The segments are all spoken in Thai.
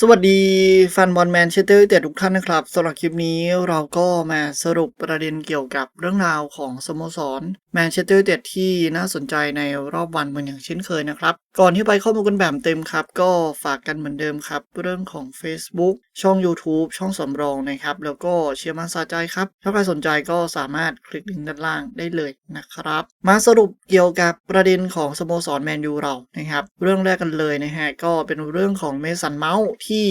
สวัสดีแฟนบอลแมนเชสเตอร์ยูไนเต็ดทุกท่านนะครับสำหรับคลิปนี้เราก็มาสรุปประเด็นเกี่ยวกับเรื่องราวของสโมสรแมนเชสเตอร์ยูไนเต็ดที่น่าสนใจในรอบวันเหมือนอย่างเช่นเคยนะครับ ก่อนที่ไปข้อมูลกันแบบเต็มครับ ก็ฝากกันเหมือนเดิมครับ เรื่องของ Facebook ช่อง YouTube ช่องสำรองนะครับ แล้วก็เชียร์มันซาใจครับ ถ้าใครสนใจก็สามารถคลิกลิงก์ด้านล่างได้เลยนะครับ มาสรุปเกี่ยวกับประเด็นของสโมสรแมนยูเรานะครับเรื่องแรกกันเลยนะฮะก็เป็นเรื่องของเมสันเมาส์ที่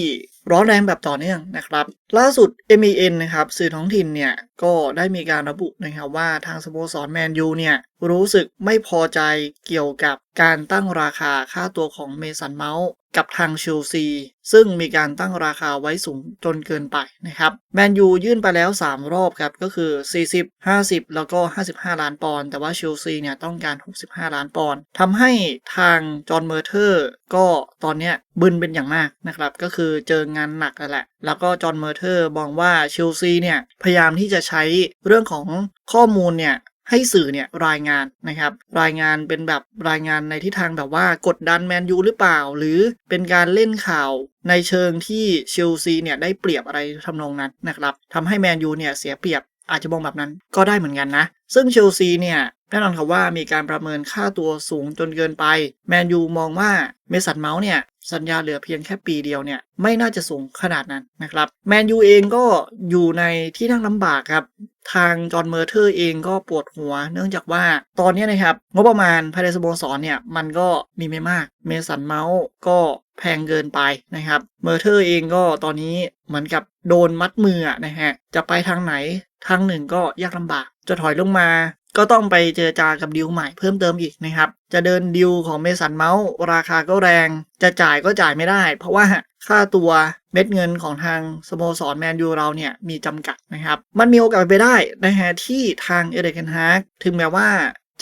ร้อนแรงแบบต่อเนื่องนะครับ ล่าสุด MEN นะครับสื่อท้องถิ่นเนี่ยก็ได้มีการระบุนะครับว่าทางสโมสรแมนยูเนี่ยรู้สึกไม่พอใจเกี่ยวกับการตั้งราคาค่าตัวของเมสันเมาส์ กับทางเชลซี ซึ่งมีการตั้งราคาไว้สูงจนเกินไปนะครับแมนยูยื่นไปแล้ว 3 รอบครับ ก็คือ 40 50 แล้วก็ 55 ล้านปอนด์แต่ว่าเชลซีเนี่ยต้องการ 65 ล้านปอนด์ทำให้ทางจอห์นเมอร์เทอร์ก็ตอนเนี้ยบึนเป็นอย่างมากนะครับ ก็คือเจองานหนักแล้วแหละ แล้วก็จอห์นเมอร์เทอร์มองว่าเชลซีเนี่ยพยายามที่จะใช้เรื่องของข้อมูลเนี่ย ให้สื่อเนี่ยรายงานนะครับ รายงานเป็นแบบรายงานในทิศทางแบบว่ากดดันแมนยูหรือเปล่า หรือเป็นการเล่นข่าวในเชิงที่เชลซีเนี่ยได้เปรียบอะไรทำนองนั้นนะครับทำให้แมนยูเนี่ยเสียเปรียบอาจจะมองแบบนั้นก็ได้เหมือนกันนะ ซึ่งเชลซีเนี่ยแน่นอนครับว่ามีการประเมินค่าตัวสูงจนเกินไป แมนยูมองว่าเมสันเมาส์เนี่ย สัญญาเหลือเพียงแค่ปีเดียวเนี่ยไม่น่าจะสูงขนาดนั้นนะครับแมนยูเองก็อยู่ในที่นั่งลำบากครับ ทางจอห์นเมอร์เทอร์เองก็ปวดหัว เนื่องจากว่าตอนนี้นะครับงบประมาณภายในสโมสรเนี่ยมันก็มีไม่มากเมสันเมาส์ก็แพงเกินไปนะครับเมอร์เทอร์เองก็ตอนนี้เหมือนกับโดนมัดมือนะฮะจะไปทางไหนทางหนึ่งก็ยากลำบากจะถอยลงมา ก็ต้องไปเจรจากับดิวใหม่เพิ่มเติมอีกนะครับ จะเดินดิวของเมสันเมาส์ราคาก็แรง จะจ่ายก็จ่ายไม่ได้ เพราะว่าค่าตัวเม็ดเงินของทางสโมสรแมนยูเราเนี่ยมีจำกัดนะครับ มันมีโอกาสไปได้นะฮะที่ทางเอเดนฮากถึงแม้ว่า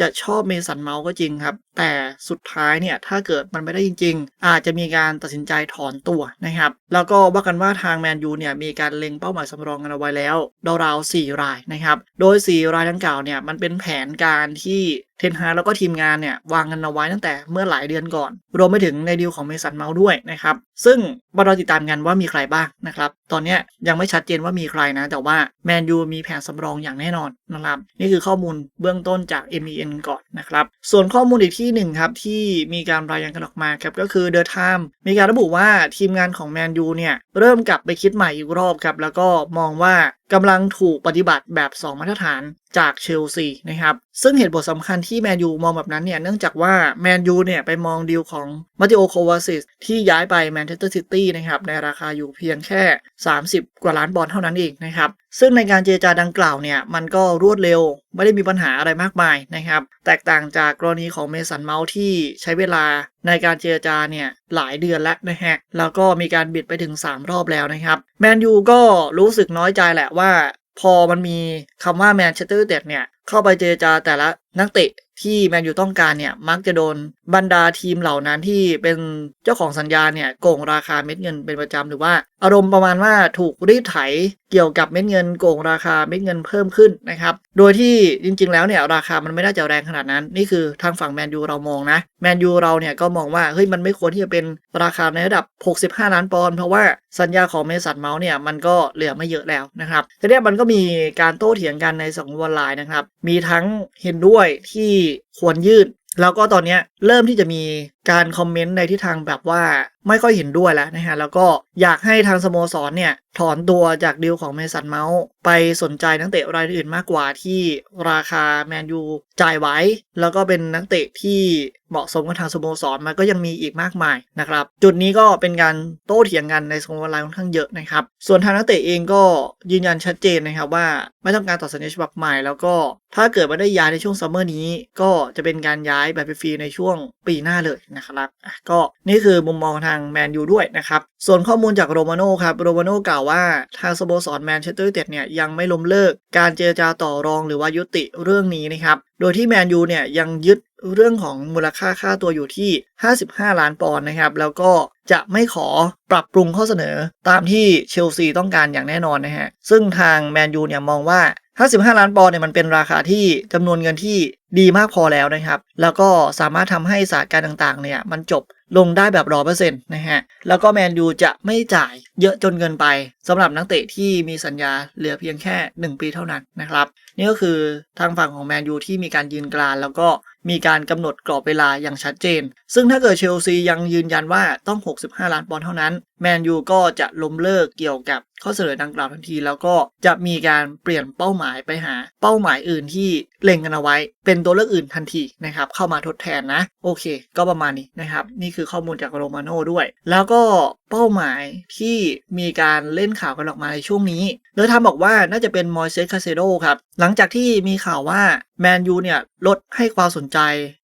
จะชอบเมสันเมาส์ก็จริงครับ แต่สุดท้ายเนี่ยถ้าเกิดมันไม่ได้จริง ๆ อาจจะมีการตัดสินใจถอนตัวนะครับ แล้วก็ว่ากันว่าทางแมนยูเนี่ยมีการเล็งเป้าหมายสำรองกันเอาไว้แล้วราวๆ4รายนะครับ โดย 4 รายดังกล่าวเนี่ยมันเป็นแผนการที่ เทนฮาแล้วก็ทีมงานเนี่ยวางกันเอาไว้ตั้งแต่เมื่อหลายเดือนก่อน รวมไปถึงในดีลของเมสันเมาด้วยนะครับ ซึ่งมาเราติดตามกันว่ามีใครบ้างนะครับ ตอนนี้ยยังไม่ชัดเจนว่ามีใครนะ แต่ว่าแมนยูมีแผนสำรองอย่างแน่นอนนะครับ นี่คือข้อมูลเบื้องต้นจาก MEN ก่อนนะครับ ส่วนข้อมูลอีกที่หนึ่งครับที่มีการรายงานกันออกมาครับก็คือ The Time มีการระบุว่าทีมงานของแมนยูเนี่ยเริ่มกลับไปคิดใหม่อีกรอบครับแล้วก็มองว่า กำลังถูกปฏิบัติแบบ 2 มาตรฐานจากเชลซีนะครับ ซึ่งเหตุผลสำคัญที่แมนยูมองแบบนั้นเนี่ย เนื่องจากว่าแมนยูเนี่ย ไปมองดีลของมาติโอโควาซิสที่ย้ายไปแมนเชสเตอร์ซิตี้นะครับ ในราคาอยู่เพียงแค่ 30 กว่าล้านบอลเท่านั้นเองนะครับซึ่งในการเจรจาดังกล่าวเนี่ยมันก็รวดเร็ว ไม่ได้มีปัญหาอะไรมากมายนะครับ แตกต่างจากกรณีของเมสันเมาส์ที่ใช้เวลาในการเจรจาเนี่ยหลายเดือนแล้วนะฮะ แล้วก็มีการบิดไปถึง 3 รอบแล้วนะครับ แมนยูก็รู้สึกน้อยใจแหละว่า พอมันมีคำว่าแมนเชสเตอร์เด็ดเนี่ยเข้าไปเจรจาแต่ละนักเตะที่แมนยูต้องการเนี่ยมักจะโดนบรรดาทีมเหล่านั้นที่เป็นเจ้าของสัญญาเนี่ยโกงราคาเม็ดเงินเป็นประจำหรือว่าอารมณ์ประมาณว่าถูกรีดไถเกี่ยวกับเม็ดเงินโกงราคาเม็ดเงินเพิ่มขึ้นนะครับโดยที่จริงๆแล้วเนี่ยราคามันไม่น่าจะแรงขนาดนั้น นี่คือทางฝั่งแมนยูเรามองนะแมนยูเราเนี่ยก็มองว่าเฮ้ยมันไม่ควรที่จะเป็นราคาในระดับ 65 ล้านปอนด์เพราะว่าสัญญาของเมสันเมาส์เนี่ยมันก็เหลือไม่เยอะแล้วนะครับทีนี้มันก็มีการโต้เถียงกันในสังคมออนไลน์นะครับมีทั้งเห็นด้วยที่ควรยืด แล้วก็ตอนนี้เริ่มที่จะมีการคอมเมนต์ในทิศทางแบบว่าไม่ค่อยเห็นด้วยแล้วนะฮะแล้วก็อยากให้ทางสโมสรเนี่ยถอนตัวจากดีลของเมสันเมาส์ไปสนใจนักเตะรายอื่นมากกว่าที่ราคาแมนยูจ่ายไว้ แล้วก็เป็นนักเตะที่เหมาะสมกับทางสโมสรมันก็ยังมีอีกมากมายนะครับ จุดนี้ก็เป็นการโต้เถียงกันในสังคมออนไลน์ค่อนข้างเยอะนะครับ ส่วนทางนักเตะเองก็ยืนยันชัดเจนนะครับว่าไม่ต้องการต่อสัญญาฉบับใหม่แล้วก็ถ้าเกิดว่าได้ย้ายในช่วงซัมเมอร์นี้ ก็จะเป็นการย้ายแบบฟรีในช่วงปีหน้าเลยนะครับ ก็นี่คือมุมมองทางแมนยูด้วยนะครับ ส่วนข้อมูลจากโรมาโน่ครับโรมาโน่กล่าว่าทางสโมสรแมนเชสเตอร์ยูไนเต็ดเนี่ยยังไม่ล้มเลิกการเจรจาต่อรองหรือว่ายุติเรื่องนี้นะครับ โดยที่แมนยูเนี่ยยังยึดเรื่องของมูลค่าค่าตัวอยู่ที่ 55 ล้านปอนด์นะครับ แล้วก็จะไม่ขอปรับปรุงข้อเสนอตามที่เชลซีต้องการอย่างแน่นอนนะฮะ ซึ่งทางแมนยูเนี่ยมองว่า 55 ล้านปอนด์เนี่ยมันเป็นราคาที่จำนวนเงินที่ ดีมากพอแล้วนะครับ แล้วก็สามารถทำให้สถานการณ์ต่างๆเนี่ยมันจบลงได้แบบร้อเปอร์เซ็นต์นะฮะ แล้วก็แมนยูจะไม่จ่ายเยอะจนเกินไปสำหรับนักเตะที่มีสัญญาเหลือเพียงแค่ 1 ปีเท่านั้นนะครับ นี่ก็คือทางฝั่งของแมนยูที่มีการยืนกรานแล้วก็มีการกำหนดกรอบเวลาอย่างชัดเจน ซึ่งถ้าเกิดเชลซียังยืนยันว่าต้อง 65 ล้านปอนด์เท่านั้น แมนยูก็จะล้มเลิกเกี่ยวกับข้อเสนอดังกล่าวทันที แล้วก็จะมีการเปลี่ยนเป้าหมายไปหาเป้าหมายอื่นที่เล็งกันเอาไว้ เป็นตัวเลือกอื่นทันทีนะครับเข้ามาทดแทนนะ โอเค ก็ประมาณนี้นะครับ นี่คือข้อมูลจากโรมาโน่ด้วย แล้วก็เป้าหมายที่มีการเล่นข่าวกันออกมาในช่วงนี้เนอทำบอกว่าน่าจะเป็นมอยเซสคาเซโดครับ หลังจากที่มีข่าวว่าแมนยูเนี่ยลดให้ความสนใจ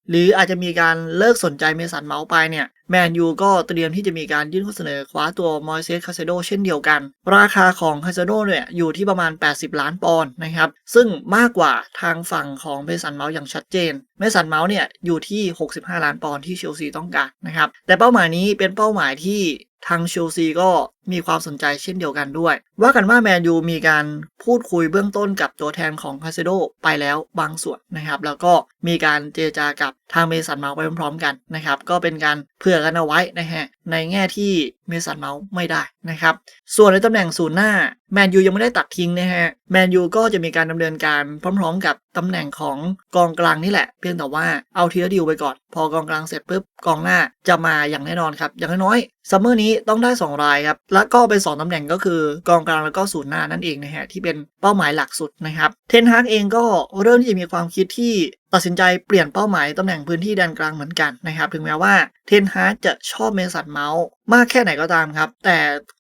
หรืออาจจะมีการเลิกสนใจเมสันเมาส์ไปเนี่ยแมนยูก็เตรียมที่จะมีการยื่นข้อเสนอคว้าตัวมอยเซสคาเซโดเช่นเดียวกัน ราคาของคาเซโดเนี่ยอยู่ที่ประมาณ 80 ล้านปอนด์นะครับ ซึ่งมากกว่าทางฝั่งของเมสันเมาส์อย่างชัดเจน เมสันเมาส์เนี่ยอยู่ที่ 65 ล้านปอนด์ที่เชลซีต้องการนะครับ แต่เป้าหมายนี้เป็นเป้าหมายที่ทางเชลซีก็ มีความสนใจเช่นเดียวกันด้วย ว่ากันว่าแมนยูมีการพูดคุยเบื้องต้นกับตัวแทนของคาเซโดไปแล้วบางส่วนนะครับ แล้วก็มีการเจรจากับทางเมสันเมาไปพร้อมๆกันนะครับ ก็เป็นการเผื่อกันเอาไว้นะฮะในแง่ที่เมสันเมาไม่ได้นะครับ ส่วนในตำแหน่งศูนย์หน้าแมนยูยังไม่ได้ตัดทิ้งนะฮะแมนยูก็จะมีการดำเนินการพร้อมๆ กับตำแหน่งของกองกลางนี่แหละ เพียงแต่ว่าเอาทีละดิวไปก่อน พอกองกลางเสร็จปุ๊บกองหน้าจะมาอย่างแน่นอนครับอย่างน้อยๆซัมเมอร์นี้ต้องได้ 2 รายครับแล้วก็เป็น 2ตำแหน่งก็คือกองกลางแล้วก็ศูนย์หน้านั่นเองนะฮะที่เป็นเป้าหมายหลักสุดนะครับ เทนฮากเองก็เริ่มที่จะมีความคิดที่ตัดสินใจเปลี่ยนเป้าหมายตำแหน่งพื้นที่แดนกลางเหมือนกันนะครับถึงแม้ว่าเทนฮากจะชอบเมสันเมาส์มากแค่ไหนก็ตามครับ แต่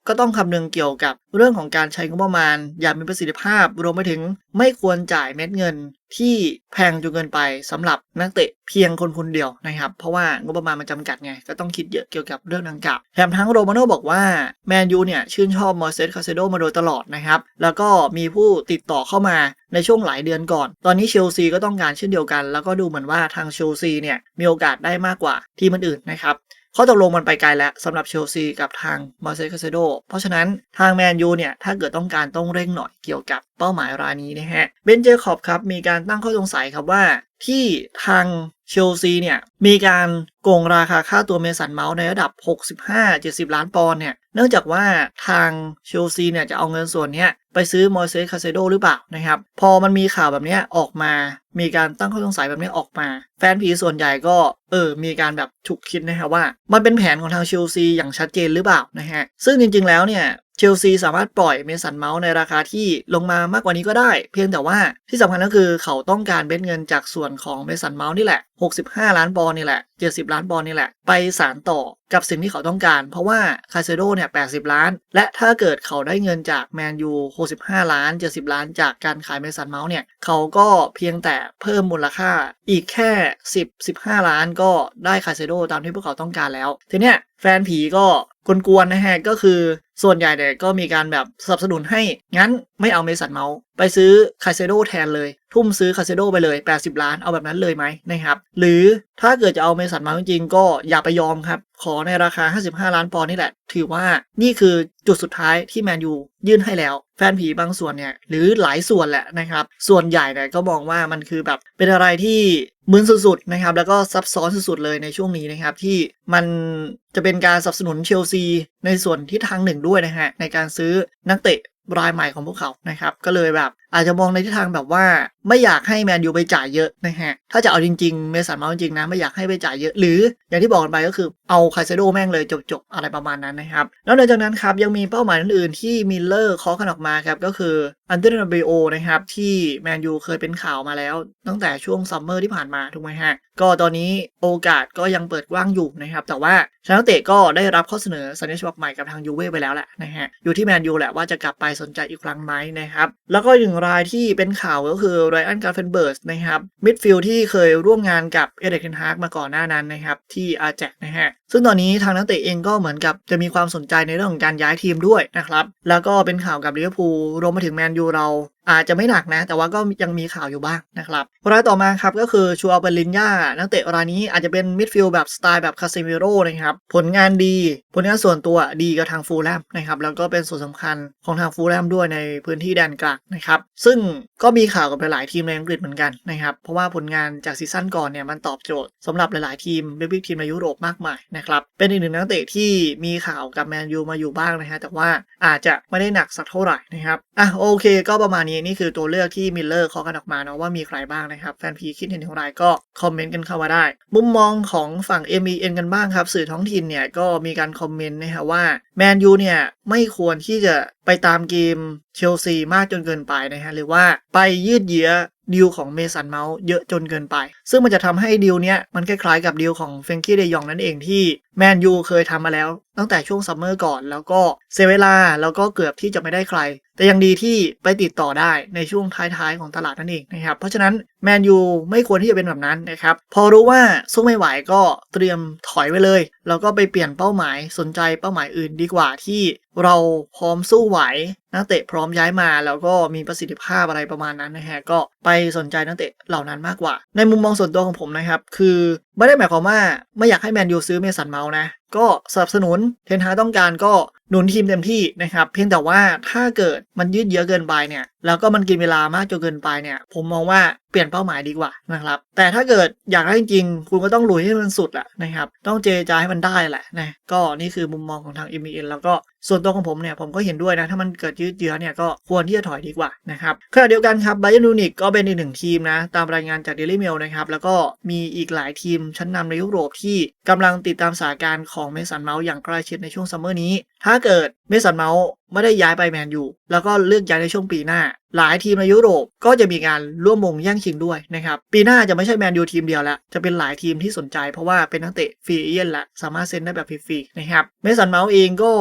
ก็ต้องคำนึงเกี่ยวกับเรื่องของการใช้งบประมาณ อย่างมีประสิทธิภาพรวมไปถึงไม่ควรจ่ายเม็ดเงินที่แพงจนเกินไปสำหรับนักเตะเพียงคนคนเดียวนะครับ เพราะว่างบประมาณมันจำกัดไง ก็ต้องคิดเยอะเกี่ยวกับเรื่องดังกล่าวแถมทั้งโรมาโน่บอกว่า แมนยูเนี่ยชื่นชอบมอร์เซสคาเซโดมาโดยตลอดนะครับ แล้วก็มีผู้ติดต่อเข้ามาในช่วงหลายเดือนก่อน ตอนนี้เชลซีก็ต้องการเช่นเดียวกัน แล้วก็ดูเหมือนว่าทางเชลซีเนี่ยมีโอกาสได้มากกว่าทีมอื่นๆนะครับข้อตกลงมันไปไกลแล้วสำหรับเชลซีกับทางมาเซคาเซโด เพราะฉะนั้นทางแมนยูเนี่ย ถ้าเกิดต้องการต้องเร่งหน่อยเกี่ยวกับเป้าหมายรายนี้นะฮะ เบนเจคอบครับ มีการตั้งข้อสงสัยครับว่าที่ทาง เชลซีเนี่ยมีการโกงราคาค่าตัวเมสันเมาส์ในระดับ 65-70 ล้านปอนด์เนี่ยเนื่องจากว่าทางเชลซีเนี่ยจะเอาเงินส่วนนี้ไปซื้อมอร์เซสคาเซโดหรือเปล่านะครับพอมันมีข่าวแบบนี้ออกมา มีการตั้งข้อสงสัยแบบนี้ออกมา แฟนผีส่วนใหญ่ก็เออมีการแบบฉุกคิดนะครับว่า มันเป็นแผนของทางเชลซีอย่างชัดเจนหรือเปล่านะฮะซึ่งจริงๆแล้วเนี่ย เชลซีสามารถปล่อยเมสันเมาส์ในราคาที่ลงมามากกว่านี้ก็ได้ เพียงแต่ว่าที่สำคัญก็คือเขาต้องการเบ็ดเงินจากส่วนของเมสันเมาส์นี่แหละ 65 ล้านปอนด์นี่แหละ 70 ล้านปอนด์นี่แหละ ไปสารต่อกับสิ่งที่เขาต้องการ เพราะว่าคาเซโดเนี่ย 80 ล้าน และถ้าเกิดเขาได้เงินจากแมนยู65 ล้าน 70 ล้านจากการขายเมสันเมาส์เนี่ย เขาก็เพียงแต่เพิ่มมูลค่าอีกแค่ 10 15 ล้านก็ได้คาเซโดตามที่พวกเขาต้องการแล้ว ทีเนี้ยแฟนผีก็กวนๆนะฮะก็คือ ส่วนใหญ่เนี่ยก็มีการแบบสนับสนุนให้งั้นไม่เอาเมสันเมาส์ ไปซื้อคาเซโดแทนเลย ทุ่มซื้อคาเซโดไปเลย 80 ล้านเอาแบบนั้นเลยไหมนะครับหรือถ้าเกิดจะเอาเมสันมาจริงๆก็อย่าไปยอมครับ ขอในราคา 55 ล้านปอนด์นี่แหละ ถือว่านี่คือจุดสุดท้ายที่แมนยูยื่นให้แล้ว แฟนผีบางส่วนเนี่ยหรือหลายส่วนแหละนะครับ ส่วนใหญ่เนี่ยก็มองว่ามันคือแบบเป็นอะไรที่มึนสุดๆนะครับแล้วก็ซับซ้อนสุดๆเลยในช่วงนี้นะครับที่มันจะเป็นการสนับสนุนเชลซีในส่วนที่ทางหนึ่งด้วยนะฮะในการซื้อนักเตะ รายใหม่ของพวกเขานะครับ ก็เลยแบบ อาจจะมองในทิศทางแบบว่า ไม่อยากให้แมนยูไปจ่ายเยอะนะฮะ ถ้าจะเอาจริงๆ เมสันเมาจริงๆนะ ไม่อยากให้ไปจ่ายเยอะ หรืออย่างที่บอกกันไปก็คือเอาคาเซโดแม่งเลยจบๆ อะไรประมาณนั้นนะครับ แล้วหลังจากนั้นครับ ยังมีเป้าหมายอื่นๆ ที่มิลเลอร์เคาะกันออกมาครับ ก็คืออันเดรนาเบโอนะครับ ที่แมนยูเคยเป็นข่าวมาแล้ว ตั้งแต่ช่วงซัมเมอร์ที่ผ่านมาถูกไหมฮะก็ตอนนี้โอกาสก็ยังเปิดกว้างอยู่นะครับ แต่ว่าชานักเตะก็ได้รับข้อเสนอสัญญาฉบับใหม่กับทางยูเว่ไปแล้วแหละนะฮะอยู่ที่แมนยูแหละว่าจะกลับไปสนใจอีกครั้งไหมนะครับแล้วก็หนึ่งรายที่เป็นข่าวก็คือไรอันการ์เฟนเบิร์สนะครับมิดฟิลด์ที่เคยร่วมงานกับเอเดกเทนฮากมาก่อนหน้านั้นนะครับที่อาแจกนะฮะซึ่งตอนนี้ทางนักเตะเองก็เหมือนกับจะมีความสนใจในเรื่องของการย้ายทีมด้วยนะครับ แล้วก็เป็นข่าวกับลิเวอร์พูลรวมมาถึงแมนยูเราอาจจะไม่หนักนะ แต่ว่าก็ยังมีข่าวอยู่บ้างนะครับรายต่อมาครับก็คือชัวเปรินยานักเตะรายนี้อาจจะเป็นมิดฟิลด์แบบสไตล์แบบคาซิมิโร่นะครับ ผลงานดี ผลงานส่วนตัวดีกับทางฟูลแลมนะครับแล้วก็เป็นส่วนสำคัญของทางฟูลแลมด้วยในพื้นที่แดนกลางนะครับ ซึ่งก็มีข่าวกับหลายทีมในอังกฤษเหมือนกันนะครับเพราะว่าผลงานจากซีซั่นก่อนเนี่ยมันตอบโจทย์สำหรับหลายๆทีมเบบี้ทีมในยุโรปมากมายนะครับ เป็นอีกหนึ่งนักเตะที่มีข่าวกับแมนยูมาอยู่บ้างนะฮะแต่ว่าอาจจะไม่ได้หนักสักเท่าไหร่นะครับอะโอเค ก็ประมาณนี้นี่คือตัวเลือกที่มิลเลอร์เขากันออกมาเนาะว่ามีใครบ้างนะครับแฟนพีคิดเห็นอย่างไรก็คอมเมนต์กันเข้ามาได้ มุมมองของฝั่ง MEN กันบ้างครับ สื่อท้องถิ่นเนี่ยก็มีการคอมเมนต์นะฮะว่า แมนยูเนี่ย ไม่ควรที่จะไปตามเกมเชลซีมากจนเกินไปนะฮะหรือว่าไปยืดเยื้อดีลของเมสันเมาส์เยอะจนเกินไป ซึ่งมันจะทำให้ดีลเนี้ยมันคล้ายๆกับดีลของเฟงกี้เดยองนั่นเองที่แมนยูเคยทำมาแล้ว ตั้งแต่ช่วงซัมเมอร์ก่อน แล้วก็เซเวลาแล้วก็เกือบที่จะไม่ได้ใคร แต่ยังดีที่ไปติดต่อได้ในช่วงท้ายๆของตลาดนั่นเองนะครับเพราะฉะนั้นแมนยูไม่ควรที่จะเป็นแบบนั้นนะครับพอรู้ว่าสู้ไม่ไหวก็เตรียมถอยไปเลย แล้วก็ไปเปลี่ยนเป้าหมายสนใจเป้าหมายอื่นดีกว่าที่ เราพร้อมสู้ไหว นักเตะพร้อมย้ายมา แล้วก็มีประสิทธิภาพอะไรประมาณนั้นนะฮะก็ไปสนใจนักเตะเหล่านั้นมากกว่า ในมุมมองส่วนตัวของผมนะครับ คือไม่ได้หมายความว่าไม่อยากให้แมนยูซื้อเมสันเมาส์นะ ก็สนับสนุนเทนฮาต้องการก็หนุนทีมเต็มที่นะครับ เพียงแต่ว่าถ้าเกิดมันยืดเยื้อเกินไปเนี่ย แล้วก็มันกินเวลามากจนเกินไปเนี่ย ผมมองว่าเปลี่ยนเป้าหมายดีกว่านะครับ แต่ถ้าเกิดอยากได้จริงคุณก็ต้องลุยให้มันสุดแหละนะครับ ต้องเจรจาให้มันได้แหละนะก็นี่คือมุมมองของทาง m อ็แล้วก็ส่วนตัวของผมเนี่ยผมก็เห็นด้วยนะ ถ้ามันเกิดยืดเยื้อเนี่ยก็ควรที่จะถอยดีกว่านะครับขณะเดียวกันครับไบ e r n นูนิกก็เป็นอีกหนึ่งทีมนะ ตามรายงานจาก Daily Mail นะครับ แล้วก็มีอีกหลายทีมชั้นนำในยุโรปที่กำลังติดตามสถานการณ์ของเมสันเมาส์อย่างใกล้ชิดในช่วงซัมเมอร์นี้ ถ้าเกิดเมสันเมาส์ไม่ได้ย้ายไปแมนยูแล้วก็เลือกย้ายในช่วงปีหน้า หลายทีมในยุโรปก็จะมีการร่วมวงแย่งชิงด้วยนะครับปีหน้าจะไม่ใช่แมนยูทีมเดียวแล้วจะเป็นหลายทีมที่สนใจเพราะว่าเป็นนักเตะฟรีเอเจนต์ละสามารถเซ็นได้แบบฟรีๆนะครับเมสันเมาส์เองก็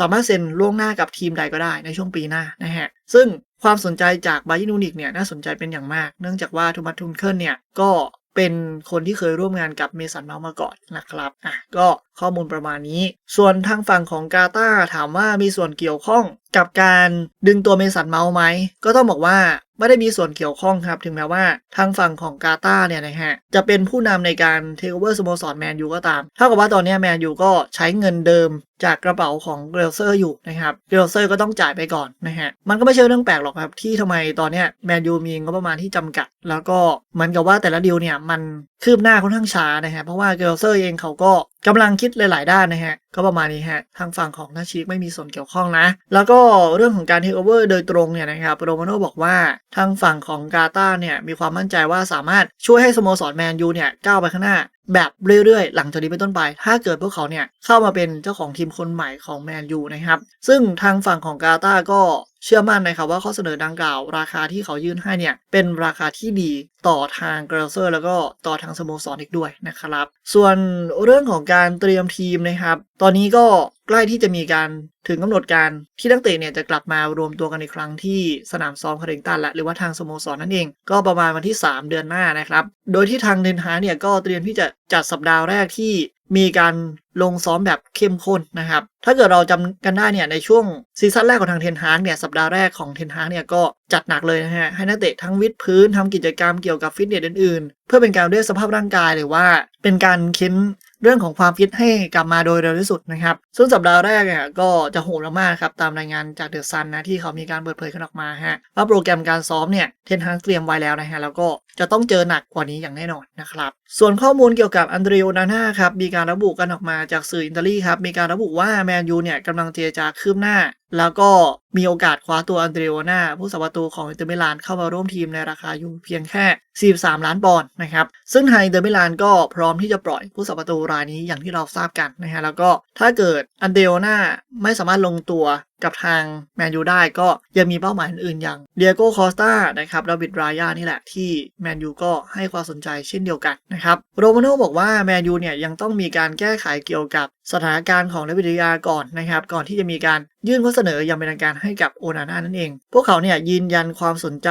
สามารถเซ็นล่วงหน้ากับทีมใดก็ได้ในช่วงปีหน้านะฮะซึ่งความสนใจจากบายินูนิกเนี่ยน่าสนใจเป็นอย่างมาก เนื่องจากว่าทูมัตทุนเคิลเนี่ยก็เป็นคนที่เคยร่วมงานกับเมสันเมาส์มาก่อนนะครับอะก็ ข้อมูลประมาณนี้ ส่วนทางฝั่งของกาตาถามว่ามีส่วนเกี่ยวข้องกับการดึงตัวเมสันเมาส์ไหม ก็ต้องบอกว่าไม่ได้มีส่วนเกี่ยวข้องครับ ถึงแม้ว่าทางฝั่งของกาตาเนี่ยนะฮะ จะเป็นผู้นำในการเทคโอเวอร์สโมสรแมนยูก็ตาม เท่ากับว่าตอนนี้แมนยูก็ใช้เงินเดิมจากกระเป๋าของเกรลเซอร์อยู่นะครับ เกรลเซอร์ก็ต้องจ่ายไปก่อนนะฮะ มันก็ไม่ใช่เรื่องแปลกหรอกครับ ที่ทำไมตอนนี้แมนยูมีงบประมาณที่จำกัด แล้วก็เหมือนกับว่าแต่ละดีลเนี่ยมัน คืบหน้าค่อนข้างช้านะฮะเพราะว่าเกรลเซอร์เองเขาก็กำลังคิดหลาย ๆ ด้านนะฮะก็ประมาณนี้ฮะทางฝั่งของนาชิกไม่มีส่วนเกี่ยวข้องนะ แล้วก็เรื่องของการเทคโอเวอร์โดยตรงเนี่ยนะครับโรมาโนบอกว่าทางฝั่งของกาตาเนี่ยมีความมั่นใจว่าสามารถช่วยให้สโมสรแมนยูเนี่ยก้าวไปข้างหน้า แบบเรื่อยๆ หลังจากนี้เป็นต้นไป ถ้าเกิดพวกเขาเนี่ยเข้ามาเป็นเจ้าของทีมคนใหม่ของแมนยูนะครับ ซึ่งทางฝั่งของกาตาก็เชื่อมั่นนะครับว่าข้อเสนอดังกล่าว ราคาที่เขายื่นให้เนี่ย เป็นราคาที่ดีต่อทางเกรเซอร์แล้วก็ต่อทางสโมสรอีกด้วยนะครับ ส่วนเรื่องของการเตรียมทีมนะครับ ตอนนี้ก็ ใกล้ที่จะมีการถึงกำหนดการที่นักเตะเนี่ยจะกลับมารวมตัวกันอีกครั้งที่สนามซ้อมคาริงตันและหรือว่าทางสโมสรนั่นเอง ก็ประมาณวันที่ 3 เดือนหน้านะครับ โดยที่ทางเดนฮาเนี่ยก็เตรียมที่จะจัดสัปดาห์แรกที่มีการลงซ้อมแบบเข้มข้นนะครับ ถ้าเกิดเราจำกันได้เนี่ยในช่วงซีซั่นแรกของทางเทนฮากเนี่ยสัปดาห์แรกของเทนฮากเนี่ยก็จัดหนักเลยนะฮะให้นักเตะทั้งวิดพื้นทำกิจกรรมเกี่ยวกับฟิตเนสอื่นๆ เพื่อเป็นการเรียกสภาพร่างกายหรือว่าเป็นการเค้น เรื่องของความฟิตให้กลับมาโดยเร็วที่สุดนะครับ ซึ่งสัปดาห์แรกเนี่ยก็จะโหดมากครับตามรายงานจากเดอะซันนะที่เขามีการเปิดเผยกันออกมาฮะว่าโปรแกรมการซ้อมเนี่ยเทนฮากเตรียมไว้แล้วนะฮะแล้วก็ จะต้องเจอหนักกว่านี้อย่างแน่นอนนะครับ ส่วนข้อมูลเกี่ยวกับอันเดริโอนาน่าครับมีการระบุกันออกมาจากสื่ออิตาลีครับมีการระบุว่าแมนยูเนี่ยกำลังเจรจาคืบหน้า แล้วก็มีโอกาสคว้าตัวอันเดริโอนาผู้สัประตูของอินเตอร์มิลานเข้ามาร่วมทีมในราคาอยู่เพียงแค่ 43 ล้านปอนด์นะครับซึ่งทางอินเตอร์มิลานก็พร้อมที่จะปล่อยผู้สัประตูรายนี้อย่างที่เราทราบกันนะฮะแล้วก็ถ้าเกิดอันเดริโอนาไม่สามารถลงตัว กับทางแมนยูได้ก็ยังมีเป้าหมายอื่นๆอย่างเดียโก้คอสตานะครับดาวิดรายานี่แหละที่แมนยูก็ให้ความสนใจเช่นเดียวกันนะครับโรมาโนบอกว่าแมนยูเนี่ยยังต้องมีการแก้ไขเกี่ยวกับสถานการณ์ของดาวิดรายาก่อนนะครับก่อนที่จะมีการยื่นข้อเสนออย่างเป็นทางการให้กับโอนาน่านั่นเอง พวกเขาเนี่ยยืนยันความสนใจ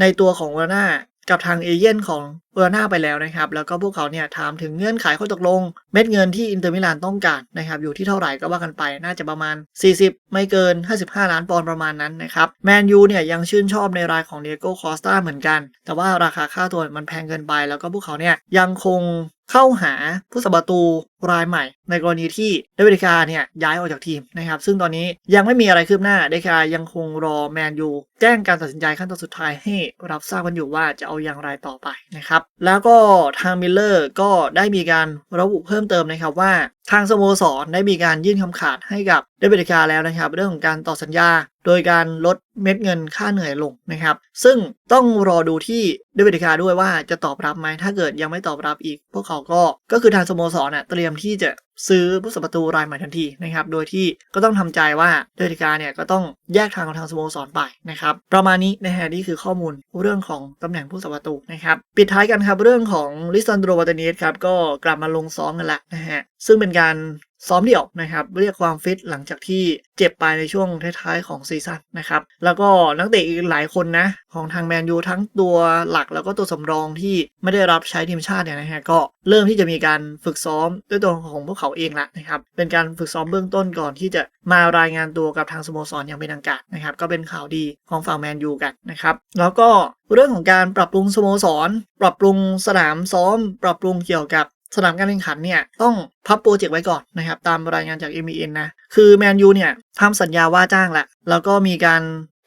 ในตัวของโอนาน่า กับทางเอเย่นของเบอร์นาไปแล้วนะครับ แล้วก็พวกเขาเนี่ยถามถึงเงื่อนไขข้อตกลง เม็ดเงินที่อินเตอร์มิลานต้องการนะครับ อยู่ที่เท่าไหร่ก็ว่ากันไป น่าจะประมาณ 40 ไม่เกิน 55 ล้านปอนด์ประมาณนั้นนะครับ แมนยูเนี่ยยังชื่นชอบในรายของเดียโก้คอสตาเหมือนกัน แต่ว่าราคาค่าตัวมันแพงเกินไป แล้วก็พวกเขาเนี่ยยังคงเข้าหาผู้สาประตูรายใหม่ ในกรณีที่เดวิดกาเนี่ยย้ายออกจากทีมนะครับ ซึ่งตอนนี้ยังไม่มีอะไรคืบหน้าเดกายังคงรอแมนยูแจ้งการตัดสินใจขั้นตอนสุดท้ายให้รับทราบกันอยู่ว่าจะเอาอย่างไรต่อไปนะครับ แล้วก็ทางมิลเลอร์ก็ได้มีการระบุเพิ่มเติมนะครับว่าทางสโมสรได้มีการยื่นคำขาดให้กับเดวิดกาแล้วนะครับ เรื่องของการต่อสัญญา โดยการลดเม็ดเงินค่าเหนื่อยลงนะครับ ซึ่งต้องรอดูที่เดวิดกาด้วยว่าจะตอบรับไหมถ้าเกิดยังไม่ตอบรับอีก พวกเขาก็ก็คือทางสโมสรน่ะเตรียมที่จะซื้อผู้สัประตูรายใหม่ทันทีนะครับ โดยที่ก็ต้องทำใจว่าเดริกาเนี่ยก็ต้องแยกทางกับทางสโมสรไปนะครับ ประมาณนี้นะฮะนี่คือข้อมูลเรื่องของตำแหน่งผู้สัประตูนะครับ ปิดท้ายกันครับเรื่องของลิซันโดวาตานีสครับก็กลับมาลงซ้อมกันละนะฮะซึ่งเป็นการ ซ้อมเดี่ยวนะครับเรียกความฟิตหลังจากที่เจ็บไปในช่วงท้ายๆของซีซั่นนะครับแล้วก็นักเตะอีกหลายคนนะของทางแมนยูทั้งตัวหลักแล้วก็ตัวสำรองที่ไม่ได้รับใช้ทีมชาติเนี่ยนะฮะก็เริ่มที่จะมีการฝึกซ้อมด้วยตัวของพวกเขาเองละนะครับเป็นการฝึกซ้อมเบื้องต้นก่อนที่จะมารายงานตัวกับทางสโมสรอย่างเป็นทางการนะครับก็เป็นข่าวดีของฝั่งแมนยูกันนะครับแล้วก็เรื่องของการปรับปรุงสโมสร ปรับปรุงสนามซ้อม ปรับปรุงเกี่ยวกับ สนามการแข่งขันเนี่ยต้องพับโปรเจกต์ไว้ก่อนนะครับตามรายงานจาก m อ n นะคือแมนยูเนี่ยทำสัญญาว่าจ้างแล้วแล้วก็มีการ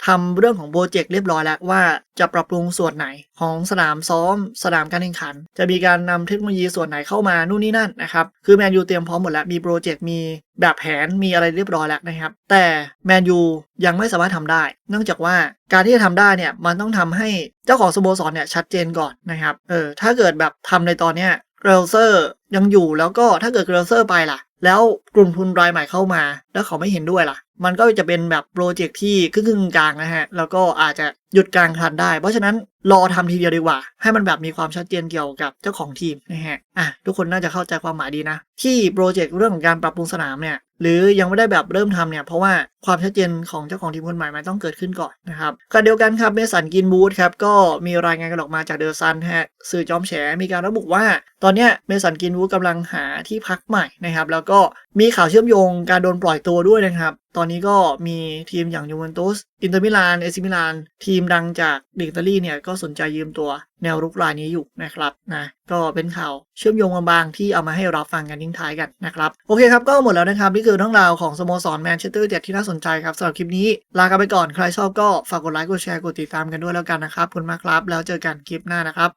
ทำเรื่องของโปรเจกต์เรียบร้อยแล้วว่าจะปรับปรุงส่วนไหนของสนามซ้อม สนามการแข่งขัน จะมีการนำเทคโนโลยีส่วนไหนเข้ามานู่นนี่นั่นนะครับคือแมนยูเตรียมพร้อมหมดแล้วมีโปรเจกต์มีแบบแผนมีอะไรเรียบร้อยแล้วนะครับ แต่แมนยูยังไม่สามารถทำได้ เนื่องจากว่าการที่จะทำได้เนี่ยมันต้องทำให้เจ้าของสโมสรเนี่ยชัดเจนก่อนนะครับเออถ้าเกิดแบบทำในตอนเนี้ย เกรลเซอร์ยังอยู่แล้วก็ถ้าเกิดเกรลเซอร์ไปล่ะ แล้วกลุ่มทุนรายใหม่เข้ามา แล้วเขาไม่เห็นด้วยล่ะ มันก็จะเป็นแบบโปรเจกต์ที่ครึ่งๆกลางนะฮะ แล้วก็อาจจะหยุดกลางคันได้ เพราะฉะนั้นรอทำทีเดียวดีกว่า ให้มันแบบมีความชัดเจนเกี่ยวกับเจ้าของทีมนะฮะอะทุกคนน่าจะเข้าใจความหมายดีนะ ที่โปรเจกต์เรื่องของการปรับปรุงสนามเนี่ยหรือยังไม่ได้แบบเริ่มทำเนี่ย เพราะว่าความชัดเจนของเจ้าของทีมคนใหม่มันต้องเกิดขึ้นก่อนนะครับขณะเดียวกันครับเมสันกินบูธครับ ก็มีรายงานกันออกมาจากเดอะซันฮะสื่อจอมแฉมีการระบุว่า ตอนนี้เมสันกินบูธกำลังหาที่พักใหม่นะครับ แล้วก็มีข่าวเชื่อมโยงการโดนปล่อยตัวด้วยนะครับ ตอนนี้ก็มีทีมอย่างยูเวนตุส อินเตอร์มิลาน เอซิมิลาน ทีมดังจากลีกตาลีเนี่ยก็สนใจยืมตัวแนวรุกรายนี้อยู่นะครับนะก็เป็นข่าวเชื่อมโยงบางๆที่เอามาให้รับฟังกันทิ้งท้ายกันนะครับ โอเคครับ ก็หมดแล้วนะครับนี่คือเรื่องราวของสโมสรแมนเชสเตอร์เต็ดที่น่าสนใจครับสำหรับคลิปนี้ลากันไปก่อนใครชอบก็ฝากกดไลค์กดแชร์กดติดตามกันด้วยแล้วกันนะครับขอบคุณมากครับ แล้วเจอกันคลิปหน้านะครับ